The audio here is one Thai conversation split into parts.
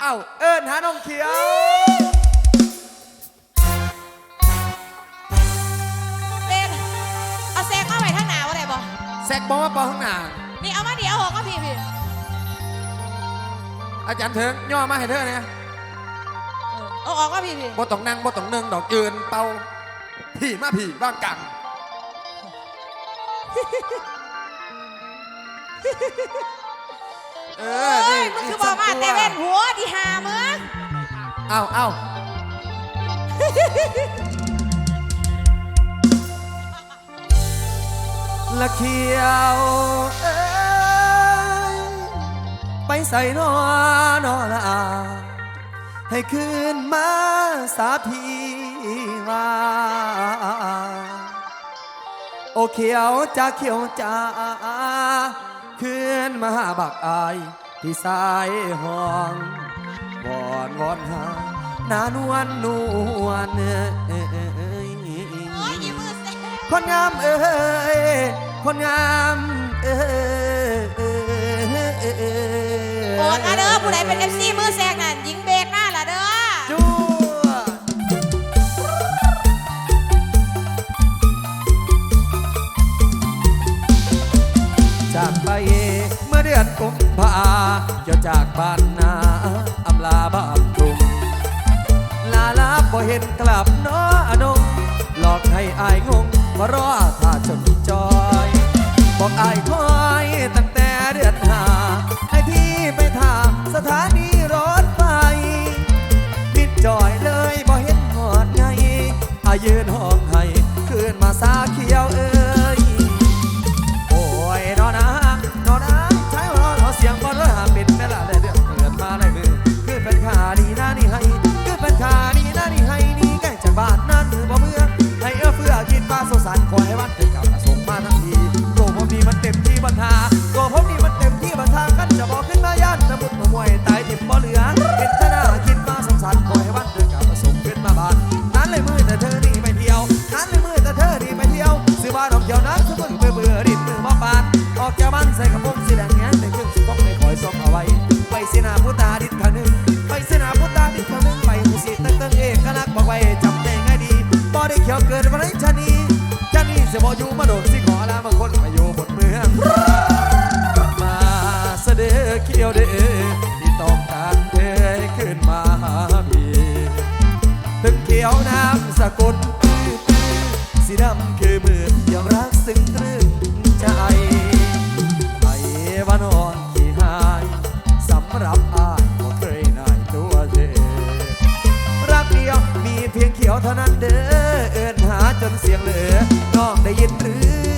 เอ้าเอิญฮานองเขียว เซนเอาแซกเอาไปทางหนาวะได้บ่แซกบอกว่าปอข้างหน้านี่เอามาดี๋ยวหกก็พี่พี่อาจารย์เถิงย่อมาให้เธอเนี่ยเออเอาออกก็พี่พี่บ่ต้องนั่งบ่ต้องนึ่งดอกเกินเป่าพีมาพีบ้างกัง เอ้ยมึงคือบอกว่าแต่เว้นหัวที่หามึงเอาเอาละเขียวเอ้ยไปใส่นอนอละอาให้คืนมาสาพีมาโอเขียวจ้าเขียวจ้า เคลื่อนมาบักอายที่สายห้องวอนวอนหานานวลนวลคนงามเอ้ยคนงามเอ้ยโอนอาเด้อผู้ใดเป็นเอฟซีมือแซกนั่นยิงเบก pardon. ากลสีดำคือมือยังรักซึ่งตรึงใจไอวันอ่อนขี้หายสำหรับอายก็เคยนายตัวเธอรักเดียวมีเพียงเขียวเท่านั้นเด้อเอินหาจนเสียงเหลือน้องได้ยินหรือ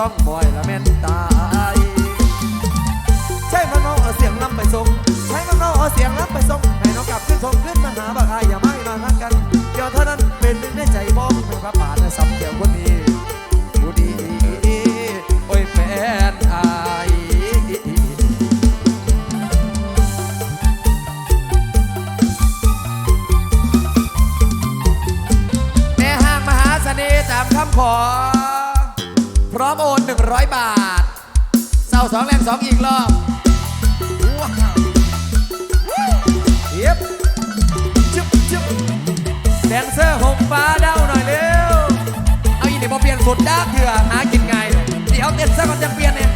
ต้องบ่อยละแม่นตายใช่มัน้องเอาเสียงลำไปส่งใช่มัน้องเอาเสียงลำไปส่งให้น้องกลับขึ้นส่งขึ้น นเซอร์หงฟ้าเด้าหน่อยเร็ว เอาอีนี่พอเปลี่ยนสุดด้าเถื่อหากินไงเดี๋ยวเต้นเซอร์ก่อนจะเปลี่ยนเนี่ย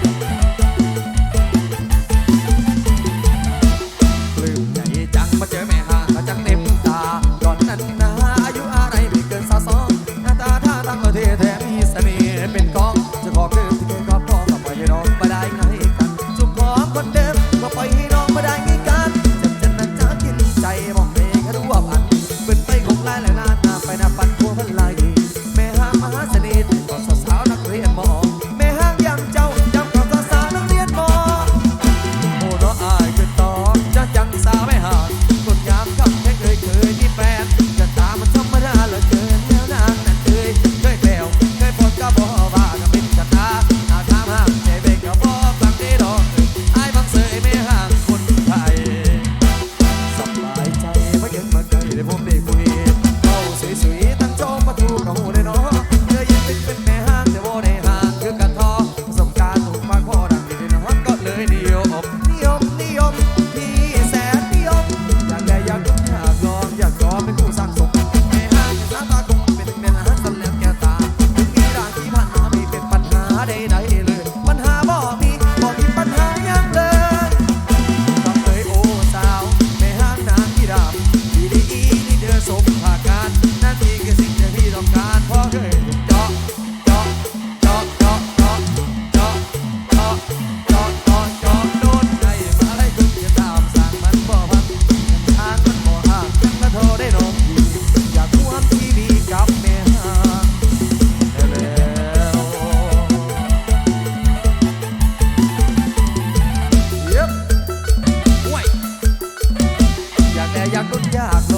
อยากรุนยาก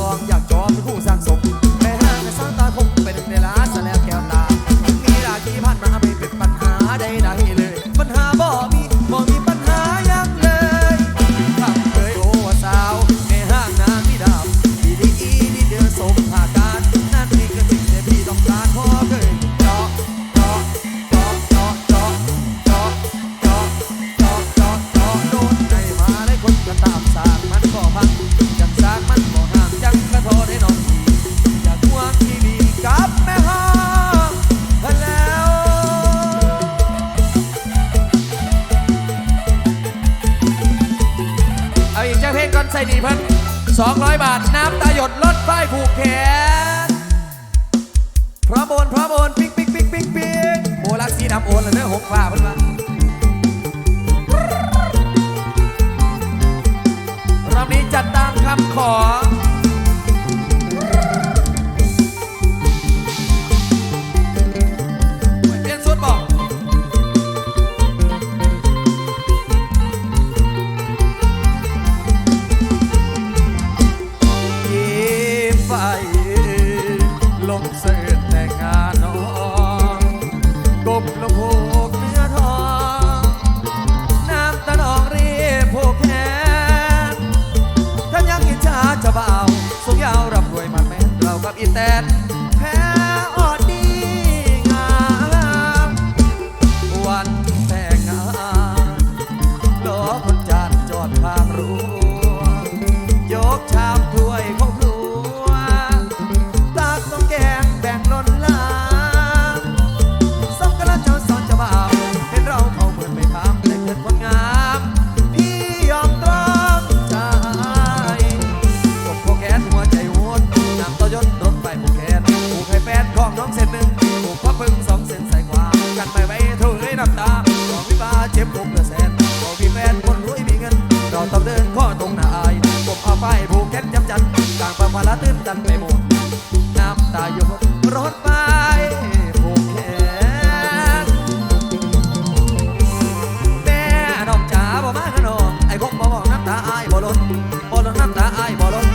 200 บาท น้ำตาหยดลดไฟผูกแขนพร้อมโอนพร้อมโอนปิ๊กปิ๊กปิ๊กปิ๊กปิ๊กโบลักสีดำโอนเลยเด้อหกฝ่าเพิ่นมารอบนี้จัดตามคำขอ ประมาละตื้นตันไปหมด น้ำตาหยดรถไปผูกแขนแม่น้องจ๋าบ่มาขนมไอ้พวกบ่บอกน้ำตาอายบ่ล้นบ่ล้นน้ำตาอายบ่ล้น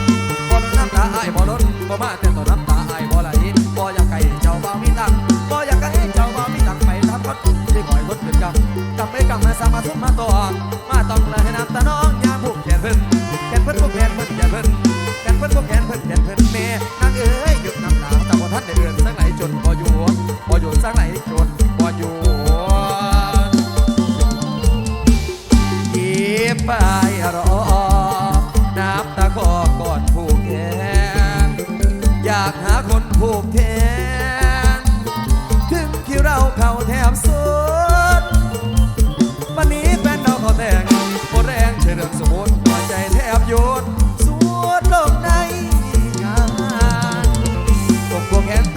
บ่ล้นน้ำตาอายบ่ล้นบ่มาแต่ต่อน้ำตาอายบ่ไหลบ่อยากให้เจ้าบ่าวมีตังบ่อยากให้เจ้าบ่าวมีตังไปทำรถที่คอยรถเป็นกำกำไปกำมาสามาสุดมาตองมาต้องเลยให้น้ำตาน้อง เดือนสักไหนจนพออยู่พออยู่สักไหนจนพออยู่ยิ้มไป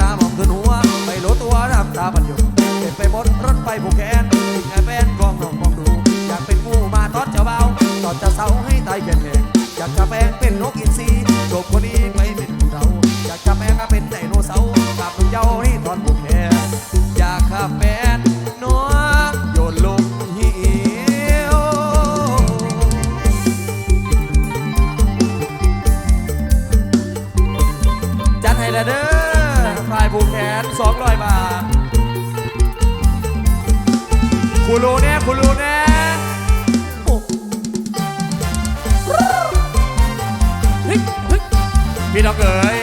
ตามองขึ้นหัว ไม่รู้ตัวน้ำตาบันอยุดเก็บไปบนรถไปผูกแขนอีกไงแฟนกองน้องมองดู อยากเป็นงูมาตอดเจ้าเบาตอนเจ้าเสาให้ตายแข็งแหงอยากจะแปลงเป็นนกอินทรีจบคนนี้ไม่เป็นผู้เราอยากจะแปลงเป็นไดโนเสาร์กับลูกเจ้า พี่น้องเอ๋ย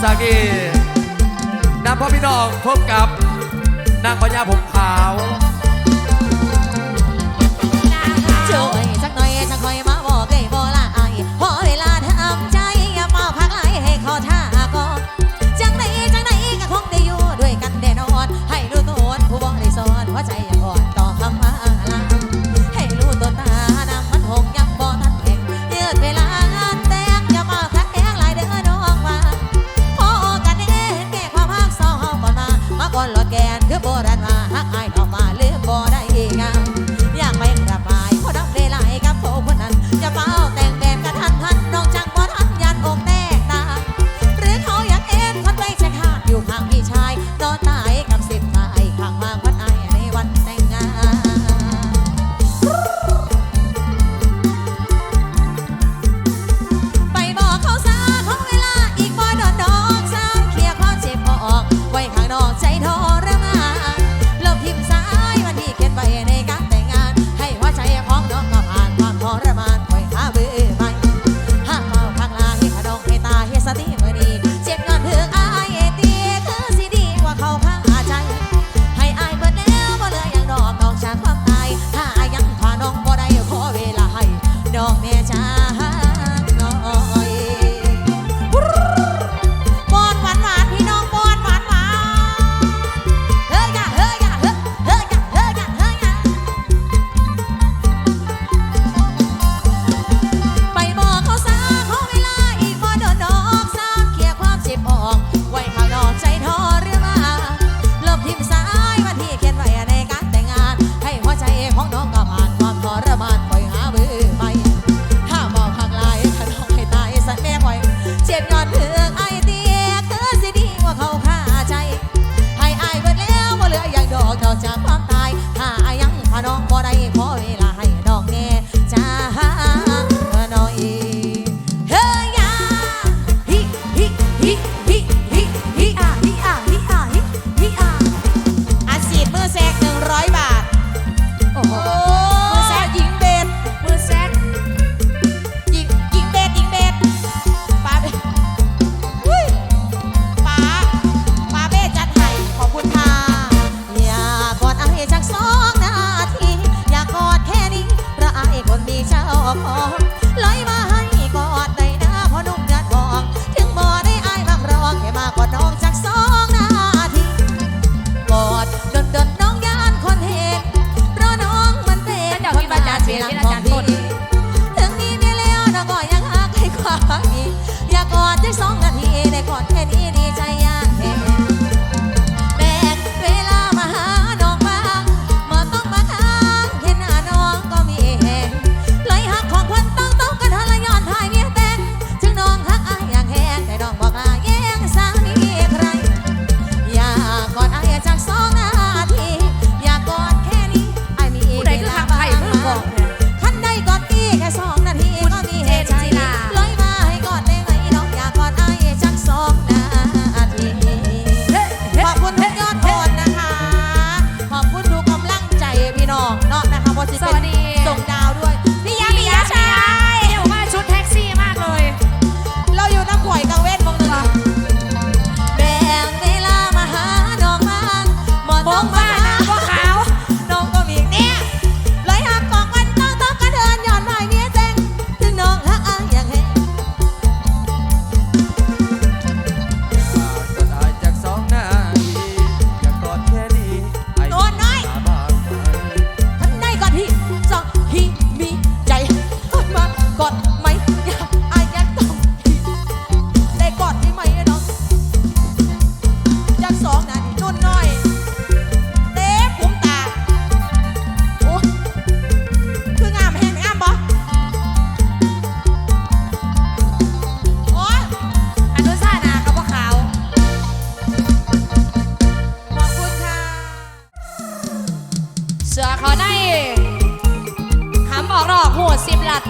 สากีนำพ่อพี่น้องพบกับนางพญาผมขาว ลอยมา ละเขาได้หำบอกดอกหัวสิบหลัก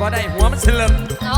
บ่ได้หัวมันเฉลิมเอา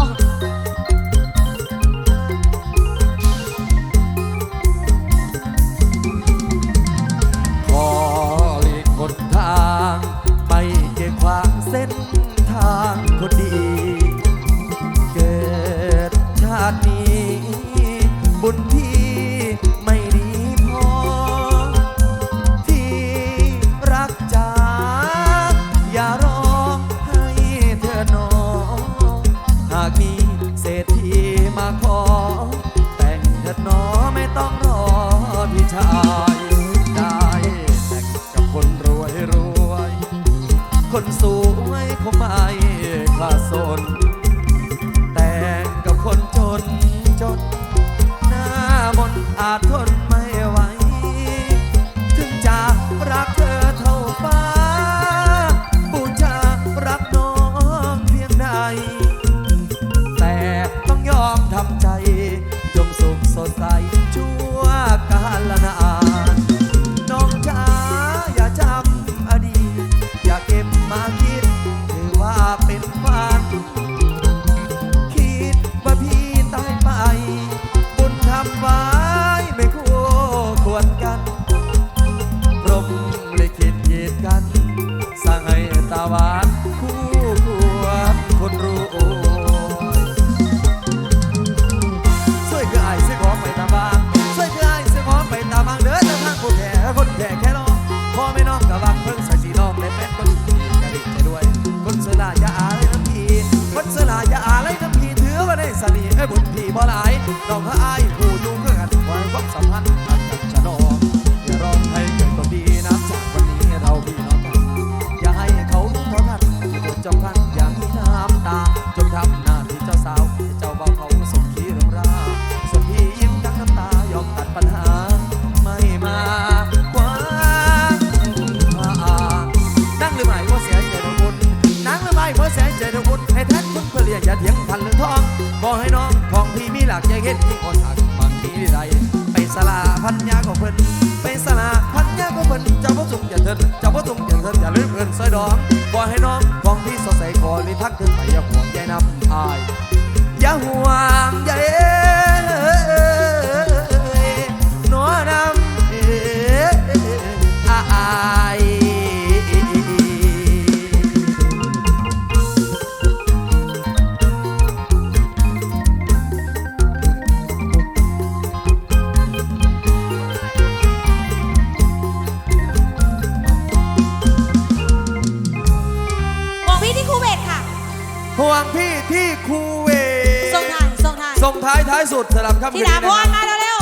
สลับค่ำคืที่นี้ดาพนะมาเร็ว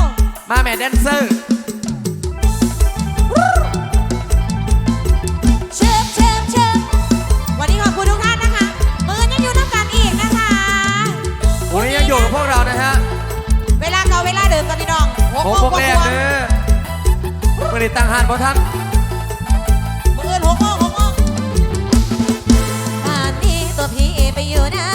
มาแม่แดนเซอร์ชิบเชิบเชิบวันนี้ขอบคุณทุกท่านนะคะ มือยังอยู่น้ำกันอกนะคะ วันนี้ยังอยู่กับพวกเรานะฮะเวลาเก่าเวลาเดินสนิดองหกโมงพวกแรกเด้อผลิตตั้งหันเพราะท่านมือหกโมงหกโมงป่านนี้ตัวพี่ไปอยู่นะ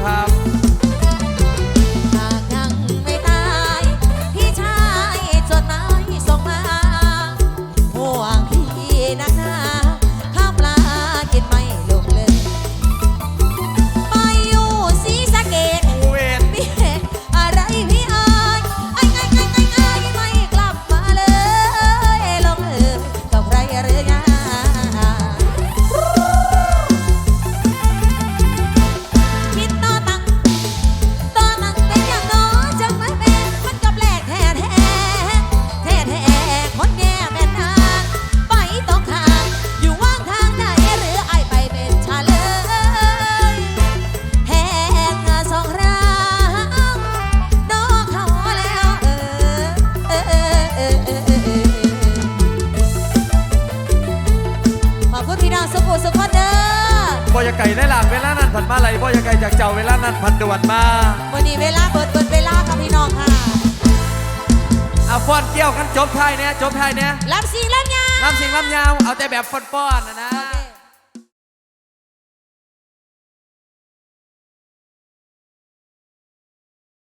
how เดี่ยวกันจบไทยเนี่ยจบไทยเนี่ยลำสิงลำยาว ลำสิงลำยาว เอาแต่แบบฟ้อนๆนะนะ